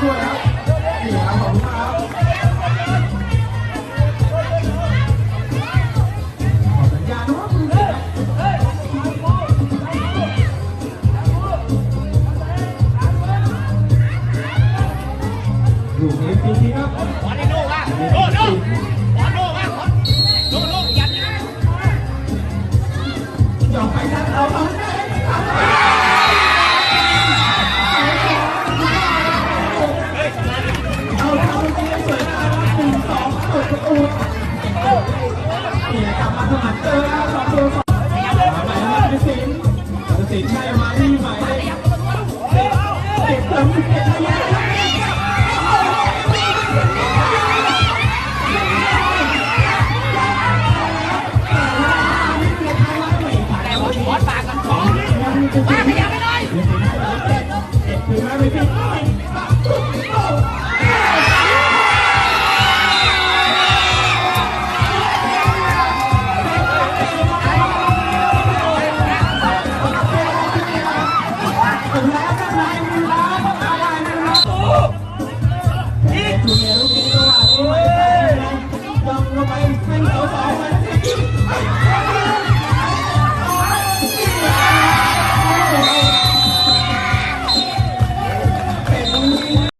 ช่วยครับนี่ครับขอบคุณมากครับขอสัญญาณนะครับคุณครับลูกนี้จริงๆครับขอได้โน่ว่าโน่โน่ขอโน่ว่าขอโน่โน่ยันนะหยอกไปทางเอาแน่ เจอครับสองตัวสองมาใหม่มาพิสินพิสินให้มาที่ใหม่เก็บเติเก็บระย Bravo!